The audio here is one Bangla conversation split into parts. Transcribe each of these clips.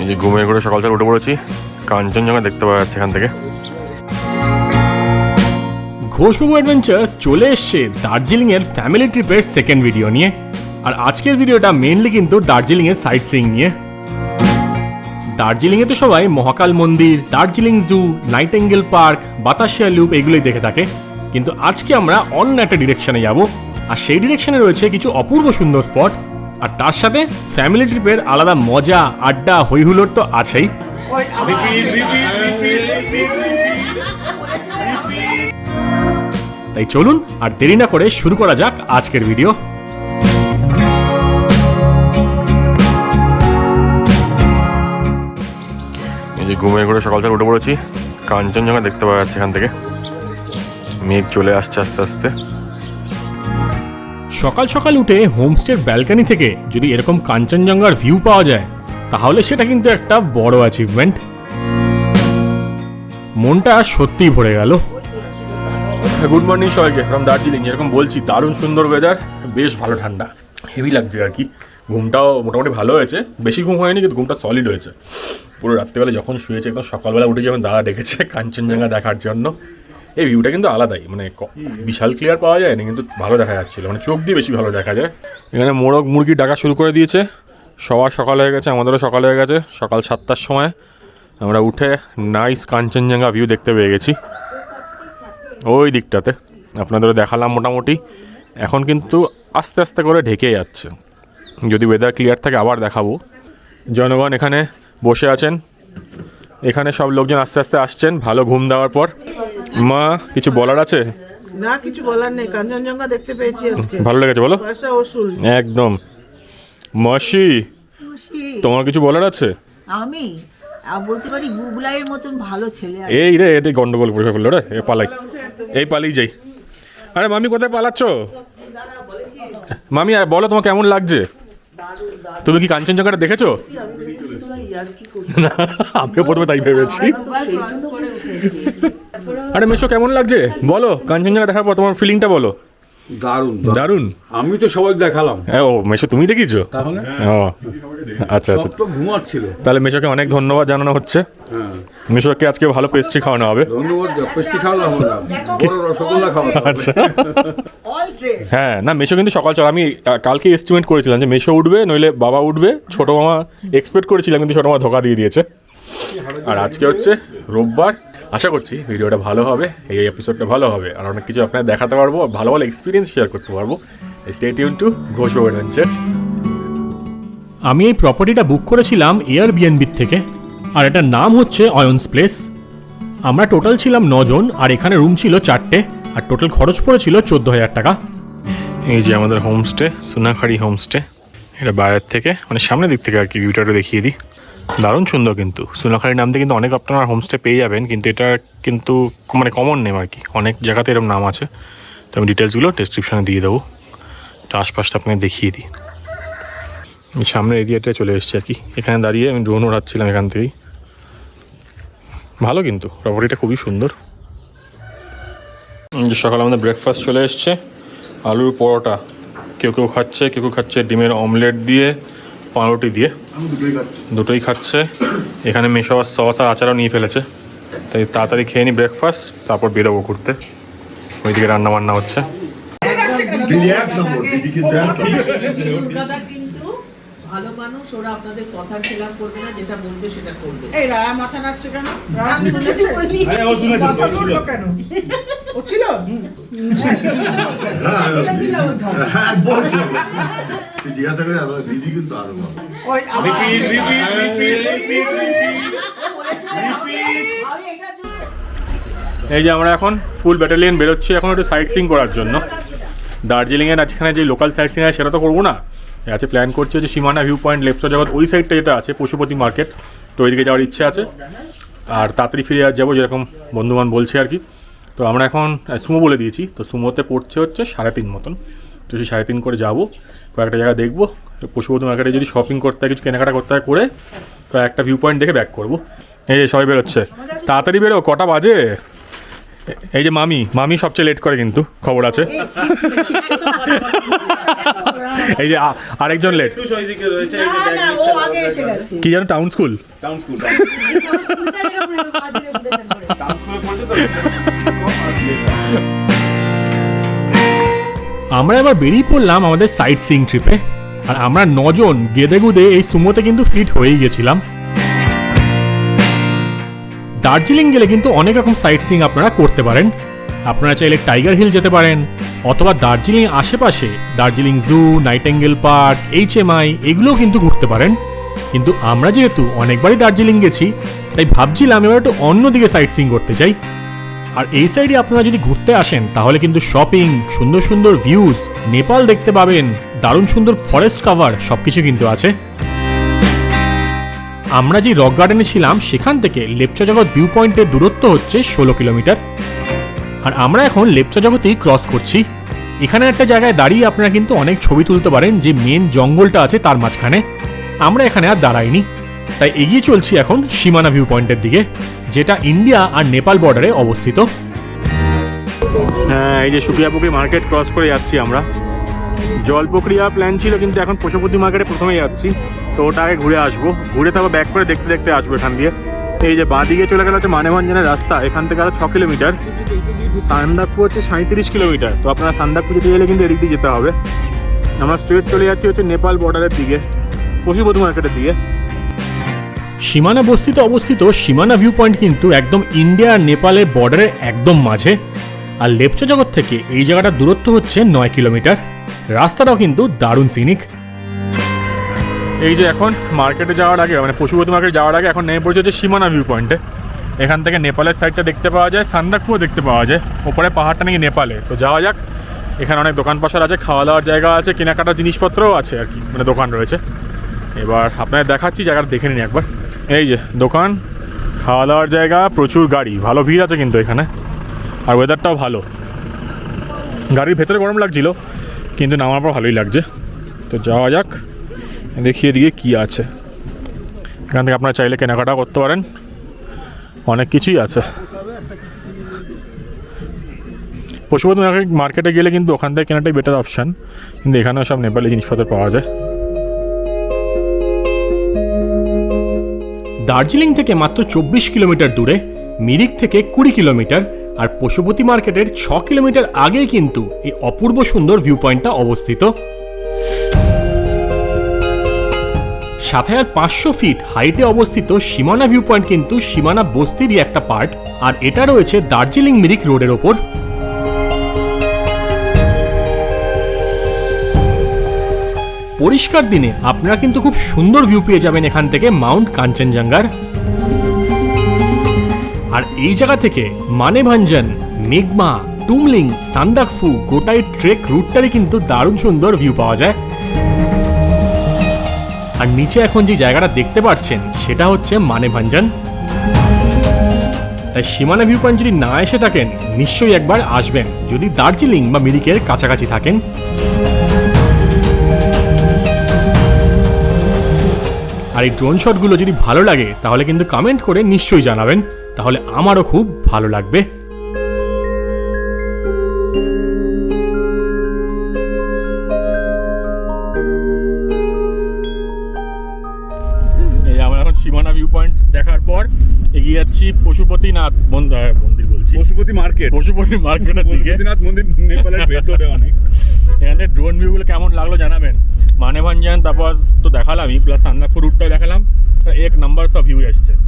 এই যে ঘুমের করে সকাল সকাল উঠে পড়েছি। কাঞ্চনজঙ্ঘা দেখতে পাওয়া যাচ্ছে এখান থেকে। ঘোষবাবু অ্যাডভেঞ্চার্স চলে এসছে দার্জিলিং এর ফ্যামিলি ট্রিপের সেকেন্ড ভিডিও নিয়ে। আর আজকের ভিডিওটা মেনলি কিন্তু দার্জিলিং এর সাইট সিইং নিয়ে। দার্জিলিং এ তো সবাই মহাকাল মন্দির, Darjeeling zoo nightingale park Batasia loop এগুলোই দেখে থাকে। কিন্তু আজকে আমরা অন্য একটা ডিরেকশনে যাব। আর সেই ডিরেকশনে রয়েছে কিছু অপূর্ব সুন্দর স্পট আর তার সাথে ফ্যামিলি ট্রিপের আলাদা মজা, আড্ডা, হৈহুলোর তো আছেই। তাই চলুন আর দেরি না করে শুরু করা যাক আজকের ভিডিও যে ঘুমের করে সকাল সকাল উঠে পড়েছি, কাঞ্চনজঙ্ঘা দেখতে পাওয়া যাচ্ছে এখান থেকে। মেঘ চলে আসছে আস্তে আস্তে। সকাল সকাল উঠে হোমস্টের ব্যালকনি থেকে যদি এরকম কাঞ্চনজঙ্ঘার ভিউ পাওয়া যায়, তাহলে সেটা কিন্তু একটা বড় অ্যাচিভমেন্ট মনটা সত্যিই ভরে গেল। গুড মর্নিং সবাইকে ফ্রম দার্জিলিং এরকম বলছি, দারুণ সুন্দর ওয়েদার বেশ ভালো ঠান্ডা। হেভি লাগছে আর কি। ঘুমটাও মোটামুটি ভালো হয়েছে। বেশি ঘুম হয়নি, কিন্তু ঘুমটা সলিড হয়েছে। পুরো রাত্রিবেলা যখন শুয়েছে, একদম সকালবেলা উঠে যখন দাদা ডেকেছে কাঞ্চনজঙ্ঘা দেখার জন্য। এই ভিউটা কিন্তু আলাদাই মানে বিশাল ক্লিয়ার পাওয়া যায় না কিন্তু ভালো দেখা যাচ্ছিল মানে চোখ দিয়ে বেশি ভালো দেখা যায়। এখানে মোরগ মুরগি ডাকা শুরু করে দিয়েছে সবার সকাল হয়ে গেছে আমাদেরও সকাল হয়ে গেছে সকাল সাতটার সময়। আমরা উঠে নাইস কাঞ্চনজঙ্ঘা ভিউ দেখতে পেয়ে গেছি ওই দিকটাতে। আপনাদেরও দেখালাম মোটামুটি এখন কিন্তু আস্তে আস্তে করে ঢেকে যাচ্ছে। যদি ওয়েদার ক্লিয়ার থাকে আবার দেখাবো। জনগণ এখানে বসে আছেন এখানে সব লোকজন আস্তে আস্তে আসছেন ভালো ঘুম দেওয়ার পর। মা কিছু বলার আছে? না কিছু বলার নেই। কাঞ্চনজঙ্ঘা দেখতে পেয়েছি আজকে। ভালো লেগেছে বলো? পয়সা ওসুল। একদম। মাসি তোমার কিছু বলার আছে? আমি? বলতে পারি গুগলাইয়ের মতন ভালো ছেলে এই রে এটাই গন্ডগোল করে ফেলল রে। এ পালাই। এই পালিয়ে যাই। আরে মামি কোথায় পালাচ্ছ? মামি আর বলো তোমার কেমন লাগছে? তুমি কি কাঞ্চনজঙ্ঘাটা দেখেছ? আমিও প্রথমে তাই ভেবেছি। আরে মেশো কেমন লাগছে? বলো কাঞ্চনজঙ্ঘা দেখার পর তোমার ফিলিংটা বলো। দারুণ। দারুণ? আমি তো সবাই দেখালাম। হ্যাঁ ও মেশো তুমি দেখিছো তাহলে? ও আচ্ছা আচ্ছা। তো ঘুমাচ্ছিল। তাহলে মেশোকে অনেক ধন্যবাদ জানানো হচ্ছে। হ্যাঁ। মেশোকে আজকে ভালো পেস্ট্রি খাওয়ানো হবে। ধন্যবাদ পেস্টি খাওয়ালাম না বড় রসগোল্লা আচ্ছা। হ্যাঁ না মেশো কিন্তু সকাল সকাল আমি কালকে এস্টিমেট করেছিলাম যে মেশো উঠবে নইলে বাবা উঠবে। ছোটো মামা এক্সপেক্ট করেছিলাম কিন্তু ছোটো মামা ধোকা দিয়ে দিয়েছে। আর আজকে হচ্ছে রোববার। আশা করছি ভিডিওটা ভালো হবে এই এপিসোডটা ভালো হবে। আর অনেক কিছু আপনার দেখাতে পারব আর ভালো ভালো এক্সপিরিয়েন্স শেয়ার করতে পারব। Stay tuned to Ghosh adventures আমি এই প্রপার্টিটা বুক করেছিলাম এয়ার বিএনবির থেকে আর এটার নাম হচ্ছে অয়ন্স প্লেস আমরা টোটাল ছিলাম নজন আর এখানে রুম ছিল চারটে আর টোটাল খরচ পড়েছিল চোদ্দ হাজার টাকা। এই যে আমাদের হোমস্টে সোনাখাড়ি হোমস্টে এটা বাইরের থেকে মানে সামনের দিক থেকে আর কি ভিউটা দেখিয়ে দিই। দারুণ সুন্দর কিন্তু। সোনাখাড়ি নাম দিয়ে কিন্তু অনেক আপনারা হোমস্টে পেয়ে যাবেন, কিন্তু এটা কিন্তু মানে কমন নেম আর কি। অনেক জায়গাতে এরকম নাম আছে। তো আমি ডিটেলসগুলো ডিসক্রিপশানে দিয়ে দেবো। তো আশপাশটা আপনাকে দেখিয়ে দিই। এই সামনের এরিয়াটায় চলে এসেছি আর কি। এখানে দাঁড়িয়ে আমি ড্রোন ওড়াচ্ছিলাম এখান থেকেই। ভালো কিন্তু প্রপার্টিটা খুবই সুন্দর। সকালে আমাদের ব্রেকফাস্ট চলে এসছে। আলুর পরোটা। কেউ কেউ খাচ্ছে, কেউ কেউ খাচ্ছে ডিমের অমলেট দিয়ে। পাউরুটি দিয়ে। দুটোই খাচ্ছে। এখানে মেশাবার সস আর আচারও নিয়ে ফেলেছে। তাই তাড়াতাড়ি খেয়ে নি ব্রেকফাস্ট তারপর বেরোবো ঘুরতে। ওইদিকে রান্না বান্না হচ্ছে ভালো মানুষ ওরা আপনাদের কথার খেলাপ করবে না যেটা বলবে সেটা করবে। এই রায়া মাথা নাড়ছে কেন? আমি তো কিছু বলিনি। মাথা নড়লো কেন? ও ছিল? ওর ঢপ। জিজ্ঞাসা করে দিদি কিন্তু আরও আবার- আমি এটার জন্য এই যে আমরা এখন ফুল ব্যাটালিয়ন বেরোচ্ছি এখন একটু সাইট সিং করার জন্য। দার্জিলিংয়ের আজখানে যে লোকাল সাইট সিং আছে সেটা তো করব না? আছে প্ল্যান করছি যে সীমানা ভিউ পয়েন্ট লেপসা জগৎ, ওই সাইডটা যেটা আছে, পশুপতি মার্কেট তো ওইদিকে যাওয়ার ইচ্ছে আছে। আর তাড়াতাড়ি ফিরে যাব যেরকম বন্ধুবান বলছে আর কি। তো আমরা এখন সুমো বলে দিয়েছি, তো সুমোতে পড়ছে হচ্ছে সাড়ে তিন মতন। তো সেই সাড়ে তিন করে যাব, কয়েকটা জায়গা দেখব। পশুপতি মার্কেটে যদি শপিং করতে হয়, কিছু কেনাকাটা করতে হয় করে কয়েকটা ভিউ পয়েন্ট দেখে ব্যাক করব। এই সবাই বেরোচ্ছে। তাড়াতাড়ি বেরো, কটা বাজে? এই যে মামি মামি সবচেয়ে লেট করে কিন্তু খবর আছে। এই যে আরেকজন লেট একটু ওইদিকে রয়েছে এই যে না, ব্যাগ না, ও নিচ্ছে আগে এসে গেছে। কি জানো town school town school town স্কুলে পড়ছে তো? আমরা এবার বেরিয়ে পড়লাম আমাদের সাইট সিং ট্রিপে আর আমরা নজন গেদে গুদে এই সুমোতে কিন্তু ফিট হয়েই গেছিলাম। দার্জিলিং গেলে কিন্তু অনেক রকম সাইট সিং আপনারা করতে পারেন। আপনারা চাইলে টাইগার হিল যেতে পারেন, অথবা দার্জিলিং আশেপাশে, Darjeeling zoo nightingale park H M I এগুলোও কিন্তু ঘুরতে পারেন। কিন্তু আমরা যেহেতু অনেকবারই দার্জিলিং গেছি, তাই ভাবছিলাম এবার একটু অন্যদিকে সাইট সিং করতে চাই আর এই সাইডে আপনারা যদি ঘুরতে আসেন, তাহলে কিন্তু শপিং সুন্দর সুন্দর ভিউজ নেপাল দেখতে পাবেন, দারুণ সুন্দর ফরেস্ট কাভার সবকিছু কিন্তু আছে। আমরা যে রক গার্ডেনে ছিলাম, সেখান থেকে লেপচা জগৎ ভিউ পয়েন্টের দূরত্ব হচ্ছে ষোলো কিলোমিটার। আর আমরা এখন লেপচা জগতেই ক্রস করছি। এখানে একটা জায়গায় দাঁড়িয়ে আপনারা কিন্তু অনেক ছবি তুলতে পারেন যে মেন জঙ্গলটা আছে তার মাঝখানে। আমরা এখানে আর দাঁড়াইনি। তাই এগিয়ে চলছি এখন সীমানা ভিউ পয়েন্টের দিকে, যেটা ইন্ডিয়া আর নেপাল বর্ডারে অবস্থিত। হ্যাঁ এই যে সুকিয়াপুকুরি মার্কেট ক্রস করে যাচ্ছি আমরা। জলপক্রিয়া প্ল্যান ছিল, কিন্তু এখন পশুপতি মার্কেটে প্রথমে যাচ্ছি। তো ওটা আগে ঘুরে আসব। ঘুরে তারপর ব্যাক করে দেখতে দেখতে আসব এখান দিয়ে। এই যে বাঁ দিকে চলে গেলে হচ্ছে মানেভঞ্জনের রাস্তা। এখান থেকে আরও ছ কিলোমিটার। সান্দাকপু হচ্ছে সাঁত্রিশ কিলোমিটার। তো আপনারা সান্দাকপু যেতে গেলে কিন্তু এদিক দিয়ে যেতে হবে। আমরা স্ট্রেট চলে যাচ্ছি হচ্ছে নেপাল বর্ডারের দিকে, পশুপতি মার্কেটের দিকে। সীমানা বস্তিতে অবস্থিত সীমানা ভিউ পয়েন্ট কিন্তু একদম ইন্ডিয়া আর নেপালের বর্ডারের একদম মাঝে। আর লেপচা জগৎ থেকে এই জায়গাটার দূরত্ব হচ্ছে নয় কিলোমিটার। রাস্তাটাও কিন্তু দারুণ সিনিক এই যে এখন মার্কেটে যাওয়ার আগে মানে পশুপতি মার্কেট যাওয়ার আগে এখন নেমে পড়েছে হচ্ছে সীমানা ভিউ পয়েন্টে এখান থেকে নেপালের সাইডটা দেখতে পাওয়া যায় সান্দাকপুরও দেখতে পাওয়া যায়। ওপরে পাহাড়টা নাকি নেপালে। তো যাওয়া যাক, এখানে অনেক দোকান পাশার আছে খাওয়া দাওয়ার জায়গা আছে, কেনাকাটার জিনিসপত্রও আছে আর কি মানে দোকান রয়েছে। এবার আপনাদের দেখাচ্ছি, জায়গাটা দেখে নিন একবার। এই যে দোকান খাওয়া দাওয়ার জায়গা, প্রচুর গাড়ি, ভালো ভিড় আছে কিন্তু এখানে। আর ওয়েদারটাও ভালো। গাড়ির ভেতরে গরম লাগছিল, কিন্তু নামার পর ভালোই লাগছে। তো যাওয়া যাক, দেখিয়ে দিয়ে কী আছে। এখান থেকে আপনারা চাইলে কেনাকাটা করতে পারেন। অনেক কিছুই আছে। পশুপতি মার্কেটে গেলে কিন্তু ওখান থেকে কেনাটাই বেটার অপশান কিন্তু এখানেও সব নেপালি জিনিসপত্র পাওয়া যায়। দার্জিলিং থেকে মাত্র চব্বিশ কিলোমিটার দূরে মিরিক থেকে কুড়ি কিলোমিটার আর পশুপতি মার্কেটের ছ কিলোমিটার আগেই কিন্তু এই অপূর্ব সুন্দর ভিউ পয়েন্টটা অবস্থিত। সাত হাজার পাঁচশো ফিট হাইটে অবস্থিত সীমানা ভিউ পয়েন্ট কিন্তু সীমানা বস্তিরই একটা পার্ট আর এটা রয়েছে দার্জিলিং মিরিক রোডের ওপর। পরিষ্কার দিনে আপনারা কিন্তু খুব সুন্দর ভিউ পেয়ে যাবেন এখান থেকে মাউন্ট কাঞ্চনজঙ্ঘার আর এই জায়গা থেকে মানে মানেভাঞ্জন, মেঘমা, টুমলিং, সান্দাকফু, গোটাই ট্রেক রুটটারই কিন্তু দারুণ সুন্দর ভিউ পাওয়া যায়। আর নিচে এখন যে জায়গাটা দেখতে পাচ্ছেন, সেটা হচ্ছে মানে মানেভাঞ্জন। তাই সীমানা ভিউ পয়েন্ট যদি না এসে থাকেন, নিশ্চয়ই একবার আসবেন, যদি দার্জিলিং বা মিরিকের কাছাকাছি থাকেন। আর এই ড্রোন শটগুলো যদি ভালো লাগে, তাহলে কিন্তু কমেন্ট করে নিশ্চয়ই জানাবেন। তাহলে আমারও খুব ভালো লাগবে। এই আমরা এখন সীমানা ভিউ পয়েন্ট দেখার পর এগিয়ে যাচ্ছি পশুপতিনাথ মন- মন্দির বলছি। পশুপতি মার্কেট। পশুপতি মার্কেটের দিকে। পশুপতিনাথ মন্দির নেপালের ভেতরে অনেক। এখান থেকে ড্রোন ভিউগুলো কেমন লাগল জানাবেন? মানেভাঞ্জান তারপর তো দেখালামই প্লাস সান্দাকপুর রুটটাও দেখালাম। এক নাম্বার সব ভিউ এসছে।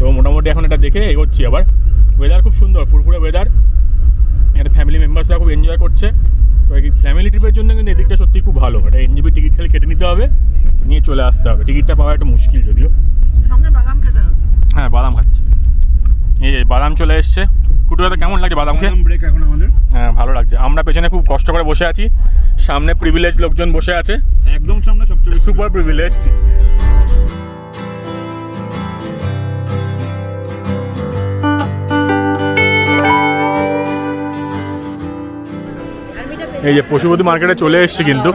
তো মোটামুটি এখন এটা দেখে এগোচ্ছি আবার। ওয়েদার খুব সুন্দর ফুরফুরে ওয়েদার এখানে ফ্যামিলি মেম্বার্সরা খুব এনজয় করছে। তো এই ফ্যামিলি ট্রিপের জন্য কিন্তু এদিকটা সত্যি খুব ভালো। এটা এনজিবি টিকিট খালি কেটে নিতে হবে নিয়ে চলে আসতে হবে। টিকিটটা পাওয়া একটু মুশকিল যদিও। সঙ্গে বাদাম খেতে হবে। হ্যাঁ বাদাম খাচ্ছি। এই বাদাম চলে এসছে। কুটুরাতে কেমন লাগছে বাদাম খেয়ে? ব্রেক এখন আমাদের। হ্যাঁ ভালো লাগছে। আমরা পেছনে খুব কষ্ট করে বসে আছি। সামনে প্রিভিলেজ লোকজন বসে আছে। একদম সামনে সবচেয়ে সুপার প্রিভিলেজ এই যে পশুপতি মার্কেটে চলে এসছি কিন্তু।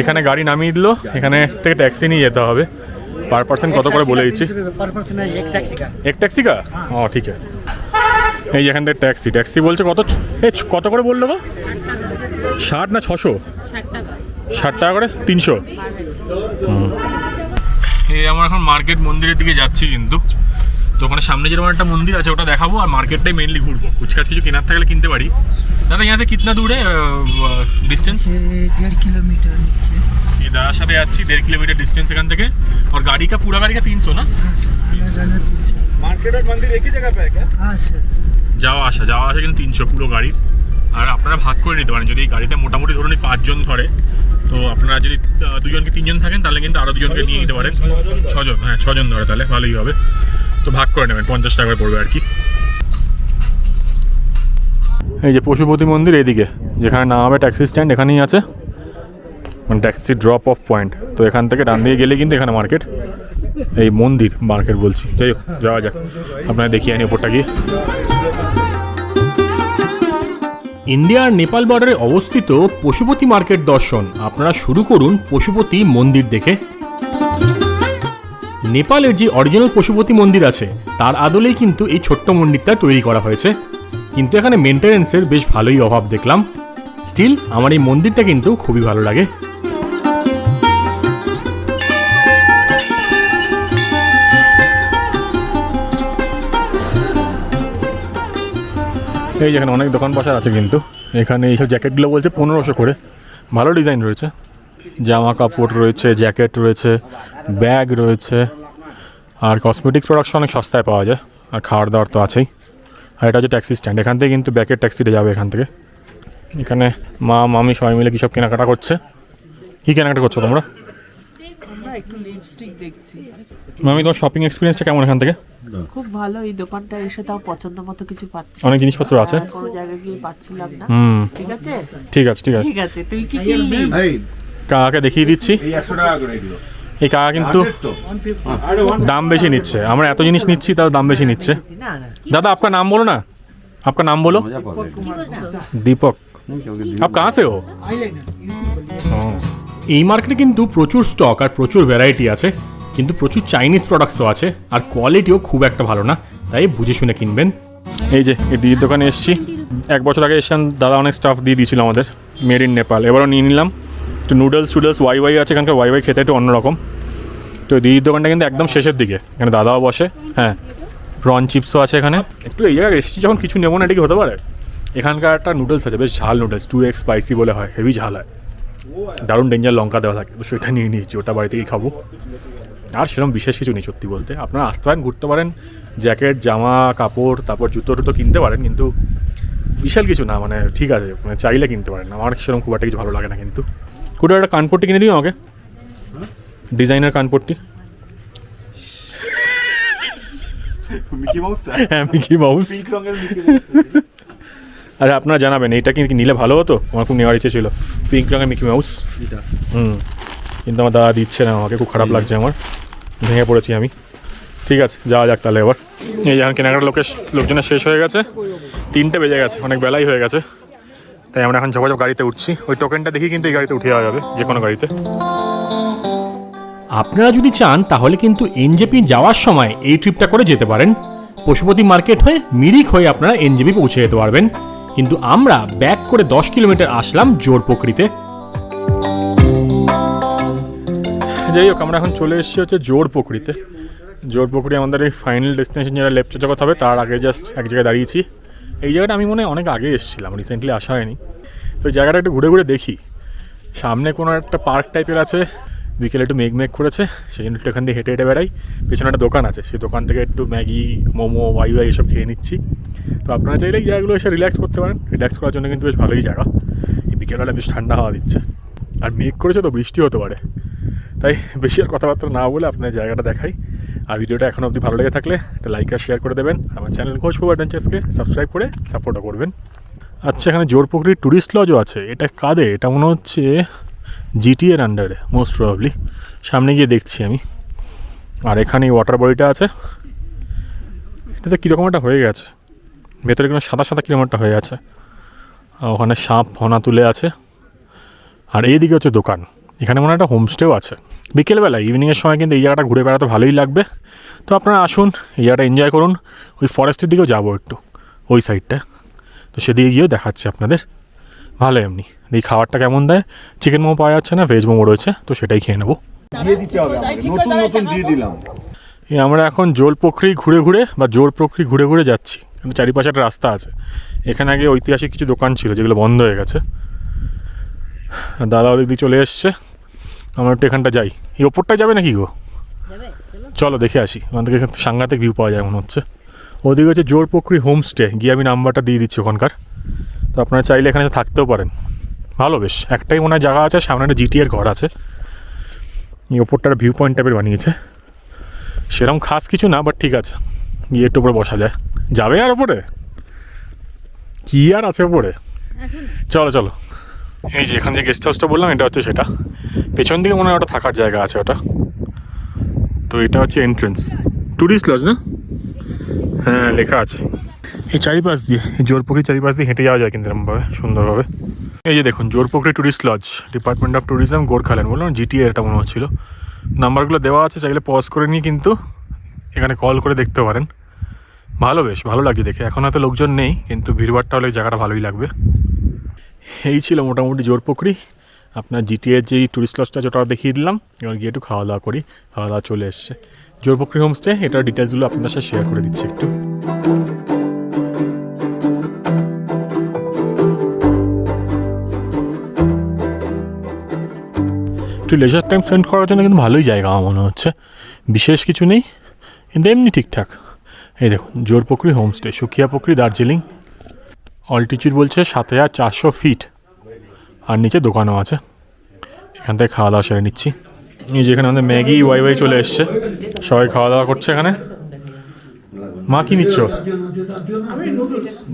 এখানে গাড়ি নামিয়ে দিল এখানে থেকে ট্যাক্সি নিয়ে যেতে হবে। পার পার্সন কত করে বলে দিচ্ছি? এক ট্যাক্সি কা। ও ঠিক আছে। এই যে এখান থেকে ট্যাক্সি। ট্যাক্সি বলছে কত? এ কত করে বলল গো? ষাট না ছশো? ষাট টাকা করে। তিনশো? এই আমরা এখন মার্কেট মন্দিরের দিকে যাচ্ছি কিন্তু। তো ওখানে সামনে যেরকম একটা মন্দির আছে ওটা দেখাবো। আর মার্কেটটাই মেনলি ঘুরবো। কুচকাচ কিছু কেনার থাকলে কিনতে পারি। দাদা यहाँ से कितना दूर है डिस्टेंस ये डेढ़ किलोमीटर नीचे ये দাদার সাথে যাচ্ছি দেড় কিলোমিটার ডিস্টেন্স এখান থেকে और गाड़ी का पूरा गाड़ी का तीन सौ ना हाँ सर आना जाना तीन सौ मार्केट और मंदिर एक ही जगह पे है क्या हाँ सर যাওয়া আসা যাওয়া আসা কিন্তু তিনশো পুরো গাড়ির আর আপনারা ভাগ করে নিতে পারেন যদি এই গাড়িতে মোটামুটি ধরুন এই পাঁচজন ধরে তো আপনারা যদি আহ, দুজনকে তিনজন থাকেন তাহলে কিন্তু আরও দুজনকে নিয়ে নিতে পারেন ছজন হ্যাঁ ছজন ধরে তাহলে ভালোই হবে তো ভাগ করে নেবেন পঞ্চাশ টাকা করে পড়বে আর কি এই যে পশুপতি মন্দির এদিকে যেখানে নামাবে ট্যাক্সি স্ট্যান্ড এখানেই আছে। মানে ট্যাক্সি ড্রপ অফ পয়েন্ট তো এখান থেকে ডান দিকে গেলে কিন্তু এখানে মার্কেট এই মন্দির মার্কেট বলছি। যাই হোক, যাওয়া যাক। আপনারা দেখিয়ে আনি ওপরটা গিয়ে। ইন্ডিয়া আর নেপাল বর্ডারে অবস্থিত পশুপতি মার্কেট দর্শন। আপনারা শুরু করুন পশুপতি মন্দির দেখে। নেপালের যে অরিজিনাল পশুপতি মন্দির আছে, তার আদলেই কিন্তু এই ছোট্ট মন্দিরটা তৈরি করা হয়েছে। কিন্তু এখানে মেনটেনেন্সের বেশ ভালোই অভাব দেখলাম। স্টিল আমার এই মন্দিরটা কিন্তু খুবই ভালো লাগে। এই যেখানে অনেক দোকান বসার আছে কিন্তু, এখানে এইসব জ্যাকেটগুলো বলছে পনেরোশো করে। ভালো ডিজাইন রয়েছে। জামা কাপড় রয়েছে জ্যাকেট রয়েছে ব্যাগ রয়েছে। আর কসমেটিক্স প্রোডাক্টস অনেক সস্তায় পাওয়া যায়। আর খাওয়ার দাওয়ার তো আছেই। আর এটা হচ্ছে ট্যাক্সি স্ট্যান্ড এখান থেকে কিন্তু ব্যাকের ট্যাক্সিতে যাবে এখান থেকে। এখানে মা মামি সবাই মিলে কী সব কেনাকাটা করছে? কী কেনাকাটা করছ তোমরা? মামি তোমার শপিং এক্সপিরিয়েন্সটা কেমন এখান থেকে? খুব ভালো এই দোকানটা এসে তাও পছন্দ মতো কিছু পাচ্ছি। অনেক জিনিসপত্র আছে। কোনো জায়গায় গিয়ে পাচ্ছিলাম না। হুম। ঠিক আছে? ঠিক আছে ঠিক আছে। ঠিক আছে তুই কি কিনলি? এই কাকাকে দেখিয়ে দিচ্ছি। এই একশো টাকা করে দিও এই কাকা কিন্তু দাম বেশি নিচ্ছে। আমরা এত জিনিস নিচ্ছি, তাও দাম বেশি নিচ্ছে। দাদা, আপনার নাম বলো না। আপনার নাম বলো। দীপক। আপ কাহা সে ও। এই মার্কেটে কিন্তু প্রচুর স্টক আর প্রচুর ভ্যারাইটি আছে। কিন্তু প্রচুর চাইনিজ প্রোডাক্টসও আছে, আর কোয়ালিটিও খুব একটা ভালো না। তাই বুঝে শুনে কিনবেন। এই যে, এই দিদির দোকানে এসেছি। এক বছর আগে এসছেন, দাদা অনেক স্টাফ দিয়ে দিয়েছিল আমাদের। মেড ইন নেপাল এবারও নিয়ে নিলাম। একটু নুডলস টুডলস ওয়াই ওয়াই আছে এখানকার ওয়াই ওয়াই খেতে একটু অন্যরকম। তো দিদির দোকানটা কিন্তু একদম শেষের দিকে, এখানে দাদাও বসে হ্যাঁ। প্রন চিপসও আছে এখানে। একটু এই জায়গায় এসেছি, যখন কিছু নেব না, এটা কি হতে পারে? এখানকার একটা নুডলস আছে, বেশ ঝাল নুডলস টু এক্স স্পাইসি বলে হয় হেভি ঝাল হয়। দারুণ ডেঞ্জার লঙ্কা দেওয়া থাকে তো সেটা নিয়ে নিয়েছি, ওটা বাড়ি থেকেই খাব। আর সেরকম বিশেষ কিছু নেই, সত্যি বলতে। আপনারা আসতে পারেন, ঘুরতে পারেন জ্যাকেট জামা, কাপড়, তারপর জুতো টুতো কিনতে পারেন, কিন্তু বিশাল কিছু না মানে ঠিক আছে মানে চাইলে কিনতে পারেন। আমার সেরকম খুব একটা কিছু ভালো লাগে না কিন্তু। কোথাও একটা কানপট্টি কিনে দিও আমাকে? ডিজাইনার কানপট্টি। মিকি মাউসটা হ্যাঁ মিকি মাউস পিঙ্ক রঙের মিকি আরে আপনারা জানাবেন এইটা কি নিলে ভালো হতো? আমার খুব নেওয়ার ইচ্ছে ছিল। পিঙ্ক রঙের মিকি মাউস এটা। হুম। কিন্তু আমার দাদা দিচ্ছে না আমাকে খুব খারাপ লাগছে আমার। ভেঙে পড়েছি আমি। ঠিক আছে যাওয়া যাক তাহলে এবার। এই যখন কেনাকাটা লোকের লোকজনের শেষ হয়ে গেছে। তিনটে বেজে গেছে অনেক বেলাই হয়ে গেছে। তাই আমরা এখন ঝপাঝপ গাড়িতে উঠছি। ওই টোকেনটা দেখি কিন্তু এই গাড়িতে উঠে যাওয়া যাবে, যে কোনো গাড়িতে। আপনারা যদি চান, তাহলে কিন্তু এনজেপি যাওয়ার সময় এই ট্রিপটা করে যেতে পারেন। পশুপতি মার্কেট হয়ে মিরিক হয়ে আপনারা এনজেপি পৌঁছে যেতে পারবেন। কিন্তু আমরা ব্যাক করে দশ কিলোমিটার আসলাম জোর প্রকৃতিতে। যাই হোক, আমরা এখন চলে এসেছি হচ্ছে জোর পুকুরিতে জোর পুকুরি আমাদের এই ফাইনাল ডেস্টিনেশন যেটা লেফট জগৎ হবে, তার আগে জাস্ট এক জায়গায় দাঁড়িয়েছি। এই জায়গাটা আমি মনে হয় অনেক আগে এসেছিলাম রিসেন্টলি আসা হয়নি। তো এই জায়গাটা একটু ঘুরে ঘুরে দেখি। সামনে কোনো একটা পার্ক টাইপের আছে, বিকেলে একটু মেঘ মেঘ করেছে, সেই জন্য একটু এখান দিয়ে হেঁটে হেঁটে বেড়াই। পেছনে একটা দোকান আছে, সেই দোকান থেকে একটু ম্যাগি, মোমো ওয়াই ওয়াই এসব খেয়ে নিচ্ছি। তো আপনারা চাইলে এই জায়গাগুলো এসে রিল্যাক্স করতে পারেন। রিল্যাক্স করার জন্য কিন্তু বেশ ভালোই জায়গা। এই বিকেলবেলা বেশ ঠান্ডা হাওয়া দিচ্ছে। আর মেঘ করেছে তো বৃষ্টি হতে পারে। তাই বেশি আর কথাবার্তা না বলে আপনার জায়গাটা দেখাই। আর ভিডিওটা এখন অবধি ভালো লেগে থাকলে একটা লাইক আর শেয়ার করে দেবেন। আমার চ্যানেল খোঁজ খবর অ্যাডভেঞ্চার্সকে সাবস্ক্রাইব করে সাপোর্টও করবেন। আচ্ছা এখানে জোরপুকুরির ট্যুরিস্ট লজও আছে। এটা কাদের? এটা মনে হচ্ছে জিটি এর আন্ডারে মোস্ট প্রবাবলি সামনে গিয়ে দেখছি আমি। আর এখানে ওয়াটার বডিটা আছে। এটাতে কীরকম একটা হয়ে গেছে? ভেতরে কোনো সাদা সাদা কীরকম একটা হয়ে আর ওখানে সাপ ফনা তুলে আছে। আর এইদিকে হচ্ছে দোকান। এখানে মনে হয় একটা হোমস্টেও আছে। বিকেলবেলা ইভিনিংয়ের সময় কিন্তু এই জায়গাটা ঘুরে বেড়াতে ভালোই লাগবে। তো আপনারা আসুন এই জায়গাটা এনজয় করুন। ওই ফরেস্টের দিকেও যাব একটু ওই সাইডটা তো সেদিকে গিয়েও দেখাচ্ছি আপনাদের। ভালো এমনি। এই খাবারটা কেমন দেয়? চিকেন মোমো পাওয়া যাচ্ছে না ভেজ মোমো রয়েছে তো সেটাই খেয়ে নেব। দিয়ে দিতে হবে আমাকে নতুন নতুন দিয়ে দিলাম। এই আমরা এখন জোর পুকুরি ঘুরে ঘুরে বা জোর পুকুরি ঘুরে ঘুরে যাচ্ছি। এখানে চারিপাশে একটা রাস্তা আছে। এখানে আগে ঐতিহাসিক কিছু দোকান ছিল যেগুলো বন্ধ হয়ে গেছে। আর দাদা ওদিক দিয়ে চলে এসছে। আমরা একটু এখানটা যাই। এই ওপরটায় যাবে নাকি গো? চলো। দেখে আসি। ওখান থেকে এখান সাংঘাতিক ভিউ পাওয়া যায় মনে হচ্ছে। ওদিকে হচ্ছে জোর পুকুরি হোমস্টে গিয়ে আমি নাম্বারটা দিয়ে দিচ্ছি ওখানকার। তো আপনারা চাইলে এখানে থাকতেও পারেন। ভালো বেশ একটাই মনে হয় জায়গা আছে সামনে একটা জিটিএর ঘর আছে। এই ওপরটা ভিউ পয়েন্ট টাইপের বানিয়েছে। সেরকম খাস কিছু না বাট ঠিক আছে। গিয়ে একটু উপরে বসা যায়। যাবে আর ওপরে? কি আর আছে ওপরে? চলো চলো। এই যে এখানে যে গেস্ট হাউসটা বললাম, এটা হচ্ছে সেটা। পেছন দিকে মনে হয় ওটা থাকার জায়গা আছে ওটা। তো এটা হচ্ছে এন্ট্রেন্স ট্যুরিস্ট লজ না? হ্যাঁ লেখা আছে। এই চারিপাশ দিয়ে, এই জোরপুকুরি চারিপাশ দিয়ে হেঁটে যাওয়া যায় কিন্তু এরকমভাবে সুন্দরভাবে। এই যে দেখুন Jorpokhri tourist lodge department of tourism Gorkhaland, বললাম জিটিএ এটা মনে হচ্ছিল। নাম্বারগুলো দেওয়া আছে, চাইলে পজ করে নিয়ে কিন্তু এখানে কল করে দেখতে পারেন। ভালো বেশ, ভালো লাগছে দেখে। এখন হয়তো লোকজন নেই, কিন্তু ভিড়ভাড়টা হলে জায়গাটা ভালোই লাগবে। এই ছিল মোটামুটি জোর পুকুরি আপনার জিটিএর যেই টুরিস্ট লজটা যেটা দেখিয়ে দিলাম, এবার গিয়ে একটু খাওয়া দাওয়া করি, খাওয়া দাওয়া চলে এসছে। জোর পুকুরি হোমস্টে এটার ডিটেলসগুলো আপনাদের সাথে শেয়ার করে দিচ্ছি একটু। একটু লেজার টাইম স্পেন্ড করার জন্য কিন্তু ভালোই জায়গা আমার মনে হচ্ছে। বিশেষ কিছু নেই, কিন্তু এমনি ঠিকঠাক। এই দেখুন জোর পুকুরি হোমস্টে সুখিয়া পুকুরি দার্জিলিং। অল্টিচিউড বলছে সাত হাজার চারশো ফিট আর নিচে দোকানও আছে। এখান থেকে খাওয়া দাওয়া সেরে নিচ্ছি। এই যে এখানে আমাদের ম্যাগি ওয়াই ওয়াই চলে এসছে। সবাই খাওয়া দাওয়া করছে এখানে। মা কি নিচ্ছ?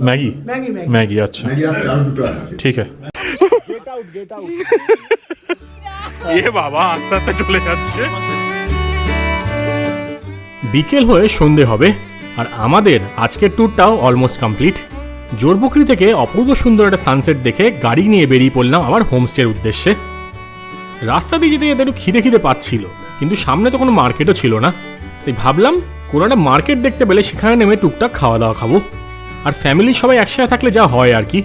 ম্যাগি? ম্যাগি আচ্ছা। ঠিক আছে। এ বাবা আস্তে আস্তে চলে যাচ্ছে। বিকেল হয়ে সন্ধে হবে। আর আমাদের আজকের ট্যুরটাও অলমোস্ট কমপ্লিট জোরপুকুরি থেকে অপূর্ব সুন্দর একটা সানসেট দেখে গাড়ি নিয়ে বেরিয়ে পড়লাম আমার হোমস্টের উদ্দেশ্যে। রাস্তা দিয়ে যেতে যেতে একটু খিদে খিদে পাচ্ছিল কিন্তু সামনে তো কোনো মার্কেটও ছিল না। তাই ভাবলাম কোনো একটা মার্কেট দেখতে পেলে সেখানে নেমে টুকটাক খাওয়া দাওয়া খাব। আর ফ্যামিলির সবাই একসাথে থাকলে যা হয় আর কি।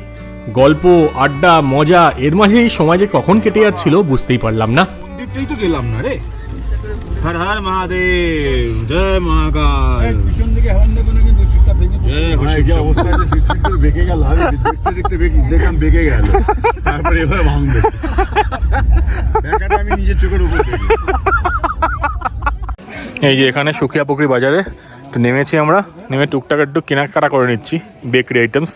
গল্প আড্ডা মজা এর মাঝে এই সময় যে কখন কেটে যাচ্ছিল বুঝতেই পারলাম না। তো গেলাম না রে। হর হর মহাদেব জয় মহাকাল। পিছন দিকে হর্ন দেবো না কিন্তু সিটটা ভেঙে যে অবস্থা আছে সিট সিট করে বেঁকে গেল আমি দেখতে দেখতে বেঁকে দেখলাম বেঁকে গেল। তারপরে এবার ভাঙবে। ব্যাকাটা আমি নিজের চোখের উপর দেখি। এই যে এখানে সুখিয়া পুকুরি বাজারে তো নেমেছি আমরা। নেমে টুকটাক একটু কেনাকাটা করে নিচ্ছি বেকারি আইটেমস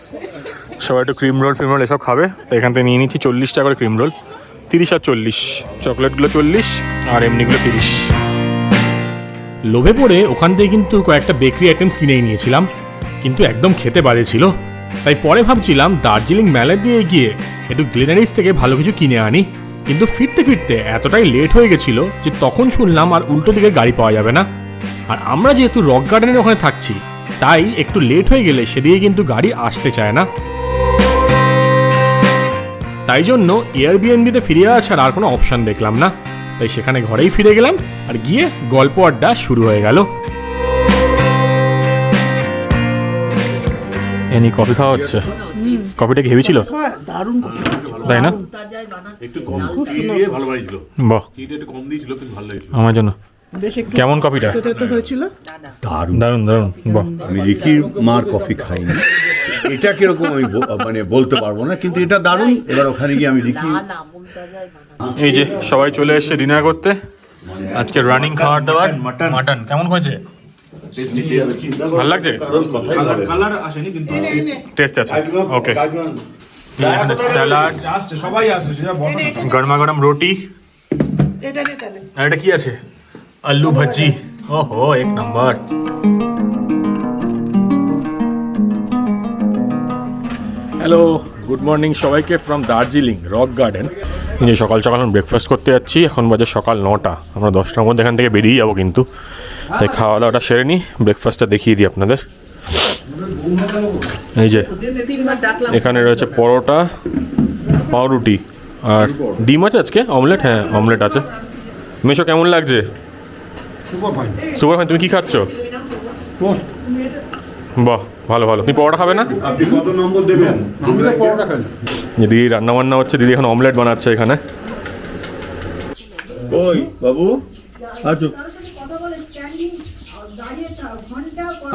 সবাই একটু ক্রিম রোল ফ্রিম রোল এসব খাবে। তো এখান থেকে নিয়ে নিচ্ছি চল্লিশ টাকা করে ক্রিম রোল তিরিশ আর চল্লিশ। চকলেটগুলো চল্লিশ আর এমনিগুলো তিরিশ। লোভে পড়ে ওখান থেকে কিন্তু কয়েকটা বেকারি আইটেমস কিনেই নিয়েছিলাম। কিন্তু একদম খেতে বাজে ছিল। তাই পরে ভাবছিলাম দার্জিলিং মেলা দিয়ে গিয়ে একটু গ্লেনারিস থেকে ভালো কিছু কিনে আনি। কিন্তু ফিরতে ফিরতে এতটাই লেট হয়ে গেছিল যে তখন শুনলাম আর উল্টো দিকে গাড়ি পাওয়া যাবে না। আর আমরা যেহেতু রক গার্ডেনের ওখানে থাকছি, তাই একটু লেট হয়ে গেলে সেদিকে কিন্তু গাড়ি আসতে চায় না। তাই জন্য এয়ারবিএনবিতে ফিরে যাওয়া ছাড়া আর কোনো অপশান দেখলাম না। তাই সেখানে ঘরেই ফিরে গেলাম আর গিয়ে গল্প আড্ডা শুরু হয়ে গেল। এনি কফি খাওয়া হচ্ছে? কফিটা কি হেভি ছিল? দারুণ তাই না? ভালো লাগছিল বাহ। একটু কম দিয়েছিল কিন্তু ভালো লাগছিল আমার জন্য। কেমন কফিটা? দারুণ। দারুণ দারুণ। বাহ। আমি রিকির মার কফি খাইনি। এটা কীরকম আমি মানে বলতে পারব না কিন্তু এটা দারুণ। এবার ওখানে গিয়ে আমি রিকি এই যে সবাই চলে এসেছে ডিনার করতে। আজকে রানিং খাওয়ার দাওয়ার মাটন কেমন হয়েছে? ভালো লাগছে? কালার আসেনি কিন্তু টেস্ট আছে। ওকে স্যালাড সবাই আসে সেটা গরমা গরম রুটি। আর এটা কি আছে? আলু ভাজি। ওহো এক নম্বর। হ্যালো গুড মর্নিং সবাইকে ফ্রম দার্জিলিং রক গার্ডেন যে সকাল সকাল ব্রেকফাস্ট করতে যাচ্ছি এখন বাজে সকাল নটা। আমরা দশটার মধ্যে এখান থেকে বেরিয়ে যাব কিন্তু। তাই খাওয়া দাওয়াটা সেরে নিই ব্রেকফাস্টটা দেখিয়ে দিই আপনাদের। এই যে এখানে রয়েছে পরোটা পাউরুটি আর ডিম আছে আজকে? অমলেট? হ্যাঁ অমলেট আছে। মেশো কেমন লাগছে? সুপার ফাইন তুমি কি খাচ্ছ? বাহ ভালো ভালো। তুমি পরোটা খাবে না? আপনি কত নম্বর দেবেন? আমি তো পরোটা খাই। যে দিদি রান্না বান্না হচ্ছে দিদি এখন অমলেট বানাচ্ছে এখানে। ওই বাবু আছো।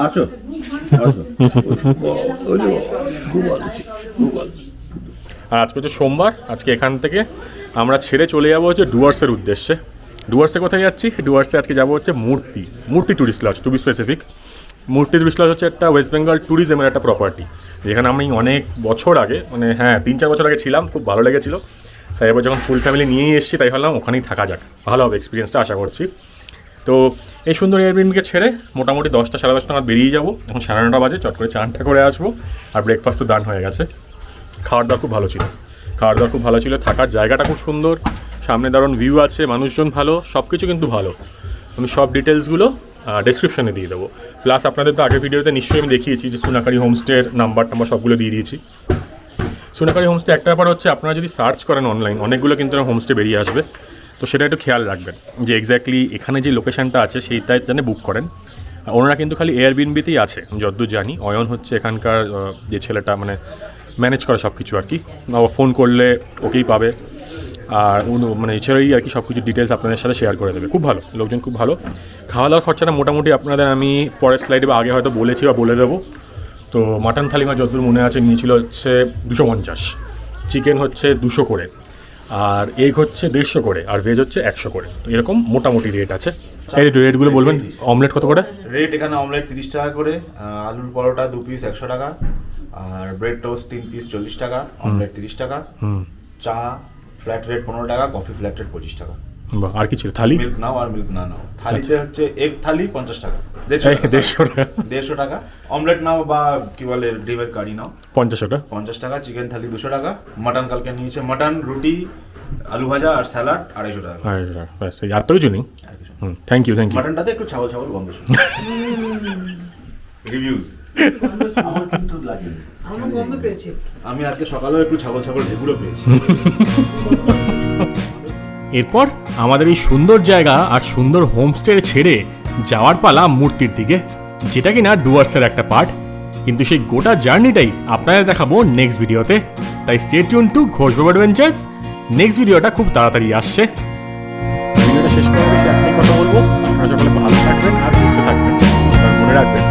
আছো। আর আজকে হচ্ছে সোমবার, আজকে এখান থেকে আমরা ছেড়ে চলে যাব হচ্ছে ডুয়ার্সের উদ্দেশ্যে। ডুয়ার্সে কোথায় যাচ্ছি? ডুয়ার্সে আজকে যাব হচ্ছে Murti Murti tourist lodge to be specific Murti tourist lodge হচ্ছে একটা ওয়েস্ট বেঙ্গল ট্যুরিজমের একটা প্রপার্টি যেখানে আমি অনেক বছর আগে মানে হ্যাঁ তিন চার বছর আগে ছিলাম, খুব ভালো লেগেছিলো। তাই এবার যখন ফুল ফ্যামিলি নিয়েই এসেছি, তাই ভাবলাম ওখানেই থাকা যাক। ভালো হবে এক্সপিরিয়েন্সটা আশা করছি। তো এই সুন্দর এয়ারবিনকে ছেড়ে মোটামুটি দশটা সাড়ে দশটা নাগাদ বেরিয়ে যাব। এখন সাড়ে নটা বাজে, চট করে চানটা করে আসব আর ব্রেকফাস্ট তো দান হয়ে গেছে। খাওয়ার দাওয়া খুব ভালো ছিল। খাওয়ার দাওয়া খুব ভালো ছিল, থাকার জায়গাটা খুব সুন্দর, সামনে দারুণ ভিউ আছে, মানুষজন ভালো সব কিছু কিন্তু ভালো। আমি সব ডিটেলসগুলো ডেসক্রিপশনে দিয়ে দেবো। প্লাস আপনাদের তো আগের ভিডিওতে নিশ্চয়ই আমি দেখিয়েছি যে সোনাকারি হোমস্টের নাম্বার টাম্বার সবগুলো দিয়ে দিয়েছি। সোনাকারি হোমস্টে একটা ব্যাপার হচ্ছে, আপনারা যদি সার্চ করেন অনলাইন অনেকগুলো কিন্তু হোমস্টে বেরিয়ে আসবে। তো সেটা একটু খেয়াল রাখবেন যে এক্স্যাক্টলি এখানে যে লোকেশানটা আছে সেইটাই যেন বুক করেন। ওনারা কিন্তু খালি এয়ারবিনবিতেই আছে আমি যতদূর জানি অয়ন হচ্ছে এখানকার যে ছেলেটা মানে ম্যানেজ করে সব কিছু আর কি। ফোন করলে ওকেই পাবে। আর মানে এছাড়াই আর কি সব কিছু ডিটেলস আপনাদের সাথে শেয়ার করে দেবে। খুব ভালো, লোকজন খুব ভালো। খাওয়া দাওয়ার খরচাটা মোটামুটি আপনাদের আমি পরের স্লাইডে বা আগে হয়তো বলেছি বা বলে দেবো। তো মাটন থালি আমার যতদূর মনে আছে, নিয়েছিল হচ্ছে দুশো পঞ্চাশ। চিকেন হচ্ছে দুশো করে। আর এগ হচ্ছে দেড়শো করে আর ভেজ হচ্ছে একশো করে। তো এরকম মোটামুটি রেট আছে। এই রেটগুলো বলবেন? অমলেট কত করে? রেট এখানে অমলেট তিরিশ টাকা করে আলুর পরোটা দু পিস একশো টাকা আর ব্রেড টোস্ট তিন পিস চল্লিশ টাকা অমলেট তিরিশ টাকা চা ফ্ল্যাট রেট পনেরো টাকা কফি ফ্ল্যাট রেট পঁচিশ টাকা। বাহ, আর কি ছিল? থালি? মিল্ক নাও আর মিল্ক না নাও। থালিতে হচ্ছে এক থালি পঞ্চাশ টাকা। দেড়শো টাকা দেড়শো টাকা। দেড়শো টাকা। অমলেট নাও বা কি বলে ডিমের কারি নাও। পঞ্চাশ টাকা। পঞ্চাশ টাকা চিকেন থালি দুশো টাকা। মাটন কালকে নিয়েছে মাটন রুটি আলু ভাজা আর স্যালাড আড়াইশো টাকা। আর ব্যাস আর তো কিছু নেই? থ্যাংক ইউ থ্যাংক ইউ মাটনটাতে একটু ছাগল ছাগল গন্ধ ছিল রিভিউজ আমার কিন্তু লাগেনি। আমার গন্ধ পেয়েছি আমি আজকে সকালেও একটু ছাগল ছাগল ঢেকুরও পেয়েছি। এরপর আমাদের এই সুন্দর জায়গা আর সুন্দর হোমস্টে ছেড়ে যাওয়ার পালা মূর্তির দিকে, যেটা কিনা ডুয়ার্সের একটা পার্ট কিন্তু সেই গোটা জার্নিটাই আপনাদের দেখাবো নেক্সট ভিডিওতে তাই স্টে টিউন টু ঘোষবাবু অ্যাডভেঞ্চার্স নেক্সট ভিডিওটা খুব তাড়াতাড়ি আসছে। ভিডিওটা শেষ করার বেশি একটাই কথা বলব। আপনারা সকলে ভালো থাকবেন আর থাকবেন। মনে রাখবেন